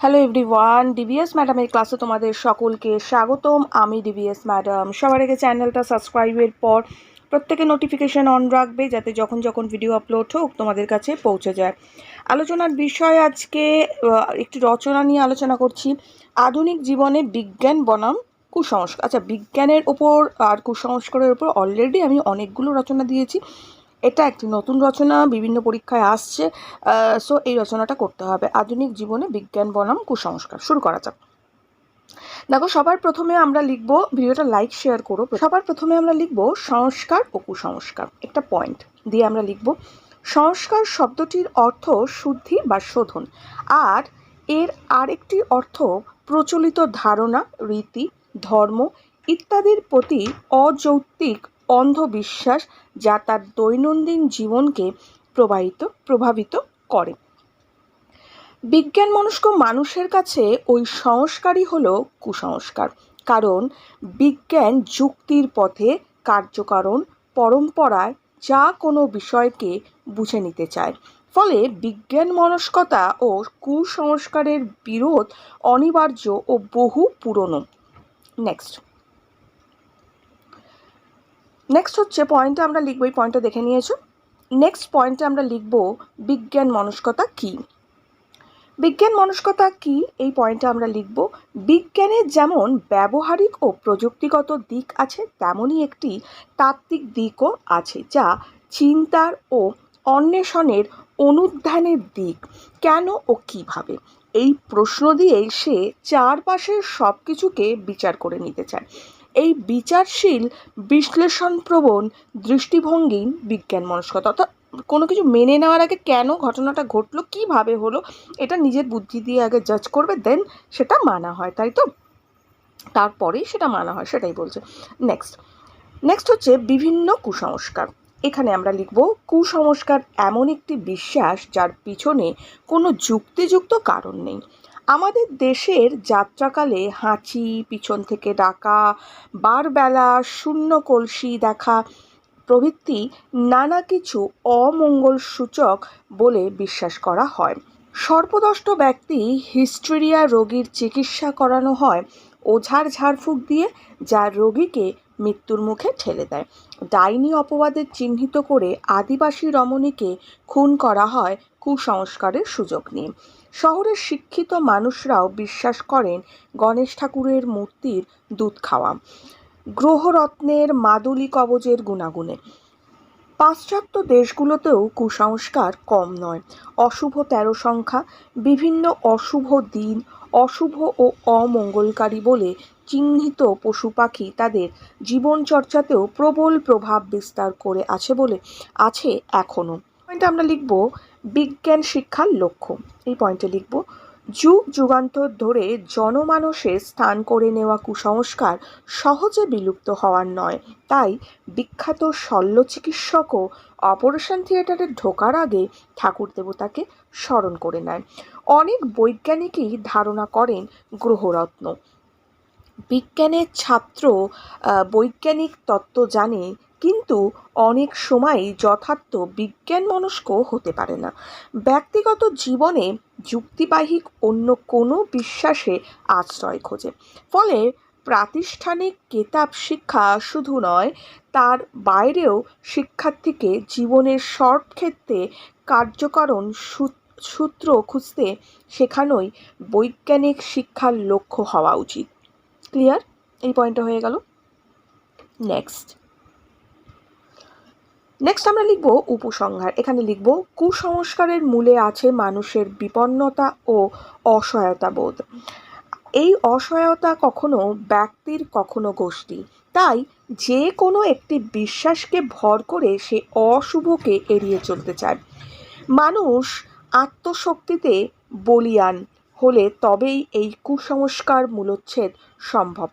Hello everyone DBS ম্যাডামের ক্লাসে তোমাদের সকলকে স্বাগতম। আমি ডিবিএস ম্যাডাম সবার আগে চ্যানেলটা সাবস্ক্রাইবের পর প্রত্যেকে নোটিফিকেশান অন রাখবে যাতে যখন যখন ভিডিও আপলোড হোক তোমাদের কাছে পৌঁছে যায়। আলোচনার বিষয় আজকে একটি রচনা নিয়ে আলোচনা করছি। আধুনিক জীবনে বিজ্ঞান বনাম কুসংস্কার। আচ্ছা বিজ্ঞানের ওপর আর কুসংস্কারের ওপর অলরেডি আমি অনেকগুলো রচনা দিয়েছি। এটা একটি নতুন রচনা, বিভিন্ন পরীক্ষায় আসছে সো এই রচনাটা করতে হবে। আধুনিক জীবনে বিজ্ঞান, বনাম, কুসংস্কার। শুরু করা যাক। দেখো, সবার প্রথমে আমরা লিখব, ভিডিওটা লাইক শেয়ার করো। সবার প্রথমে আমরা লিখব সংস্কার ও কুসংস্কার। একটা পয়েন্ট দিয়ে আমরা লিখব, সংস্কার শব্দটির অর্থ শুদ্ধি বা শোধন, আর এর আরেকটি অর্থ প্রচলিত ধারণা, রীতি, ধর্ম ইত্যাদির প্রতি অযৌক্তিক অন্ধবিশ্বাস যা তার দৈনন্দিন জীবনকে প্রবাহিত, প্রভাবিত করে। বিজ্ঞান মনস্ক মানুষের কাছে ওই সংস্কারই হলো কুসংস্কার। কারণ বিজ্ঞান যুক্তির পথে কার্যকারণ, পরম্পরায় যা কোনো বিষয়কে বুঝে নিতে চায়। ফলে বিজ্ঞান মনস্কতা ও কুসংস্কারের বিরোধ অনিবার্য ও বহু পুরনো। নেক্সট নেক্সট হচ্ছে পয়েন্টে আমরা লিখব, এই পয়েন্টটা দেখে নিয়েছো। নেক্সট পয়েন্টে আমরা লিখব বিজ্ঞান মনস্কতা কী? বিজ্ঞান মনস্কতা কি? এই পয়েন্টে আমরা লিখব বিজ্ঞানের যেমন ব্যবহারিক ও প্রযুক্তিগত দিক আছে, তেমনই একটি তাত্ত্বিক দিকও আছে, যা চিন্তার ও অন্বেষণের অনুধ্যানের দিক। কেন ও কীভাবে? এই প্রশ্ন দিয়েই সে চারপাশের সব কিছুকে বিচার করে নিতে চায়। এই বিচারশীল, বিশ্লেষণপ্রবণ, দৃষ্টিভঙ্গি বিজ্ঞান মনস্কতা অর্থাৎ কোনো কিছু মেনে নেওয়ার আগে কেন ঘটনাটা ঘটলো, কীভাবে হলো, এটা নিজের বুদ্ধি দিয়ে আগে জাজ করবে দেন সেটা মানা হয়, তাই তো? তারপরেই সেটা মানা হয়, সেটাই বলছে। নেক্সট নেক্সট হচ্ছে বিভিন্ন কুসংস্কার। এখানে আমরা লিখব, কুসংস্কার এমন একটি বিশ্বাস যার পিছনে কোনো যুক্তিযুক্ত কারণ নেই। আমাদের দেশের যাত্রাকালে হাঁচি, পিছন থেকে ডাকা, বারবেলা, শূন্য কলসি দেখা প্রভৃতি নানা কিছু অমঙ্গল সূচক বলে বিশ্বাস করা হয়। সর্পদষ্ট ব্যক্তি হিস্ট্রিয়া রোগীর চিকিৎসা করানো হয় ওঝার ঝাড়ফুঁক দিয়ে যা রোগীকে মৃত্যুর মুখে ঠেলে দেয়। ডাইনি অপবাদের চিহ্নিত করে আদিবাসী রমণীকে খুন করা হয় কুসংস্কারের সুযোগ নিয়ে। শহরের শিক্ষিত মানুষরাও বিশ্বাস করেন গণেশ ঠাকুরের মূর্তির দুধ খাওয়া গ্রহরত্নের মাদুলি কবজের গুণাগুণে। পাশ্চাত্য দেশগুলোতেও কুসংস্কার কম নয়। অশুভ তেরো সংখ্যা, বিভিন্ন অশুভ দিন, অশুভ ও অমঙ্গলকারী বলে চিহ্নিত পশু পাখি তাদের জীবনচর্চাতেও প্রবল প্রভাব বিস্তার করে আছে বলে আছে এখনও পয়েন্টে আমরা লিখব বিজ্ঞান শিক্ষার লক্ষ্য। এই পয়েন্টে লিখব, যুগ যুগান্তর ধরে জনমানসে স্থান করে নেওয়া কুসংস্কার সহজে বিলুপ্ত হওয়ার নয়। তাই বিখ্যাত শল্য চিকিৎসকও অপারেশন থিয়েটারে ঢোকার আগে ঠাকুর দেবতাকে স্মরণ করে নেয় অনেক বৈজ্ঞানিকই ধারণা করেন গ্রহরত্ন। বিজ্ঞানের ছাত্র বৈজ্ঞানিক তত্ত্ব জানে, কিন্তু অনেক সময়ই যথার্থ বিজ্ঞান মনস্ক হতে পারে না। ব্যক্তিগত জীবনে যুক্তিবাহিক অন্য কোনো বিশ্বাসে আশ্রয় খোঁজে। ফলে প্রাতিষ্ঠানিক কেতাব শিক্ষা শুধু নয়, তার বাইরেও শিক্ষার্থীকে জীবনের সব ক্ষেত্রে কার্যকরণ সূত্র খুঁজতে শেখানোই বৈজ্ঞানিক শিক্ষার লক্ষ্য হওয়া উচিত। ক্লিয়ার এই পয়েন্টটা হয়ে গেল। নেক্সট নেক্সট আমরা লিখব উপসংহার। এখানে লিখব, কুসংস্কারের মূলে আছে মানুষের বিপন্নতা ও অসহায়তা বোধ। এই অসহায়তা কখনো ব্যক্তির, কখনো গোষ্ঠী। তাই যে কোনো একটি বিশ্বাসকে ভর করে সে অশুভকে এড়িয়ে চলতে চায়। মানুষ আত্মশক্তিতে বলিয়ান হলে তবেই এই কুসংস্কার মূলোচ্ছেদ সম্ভব।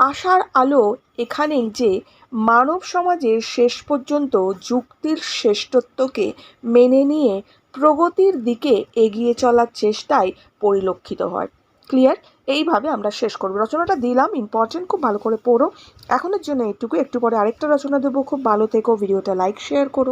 আশার আলো এখানেই যে মানব সমাজের শেষ পর্যন্ত যুক্তির শ্রেষ্ঠত্বকে মেনে নিয়ে প্রগতির দিকে এগিয়ে চলার চেষ্টায় পরিলক্ষিত হয়। ক্লিয়ার? এইভাবে আমরা শেষ করব। রচনাটা দিলাম ইম্পর্টেন্ট খুব ভালো করে পড়ো। এখনের জন্য এইটুকু। একটু পরে আরেকটা রচনা দেবো। খুব ভালো থেকো। ভিডিওটা লাইক শেয়ার করো।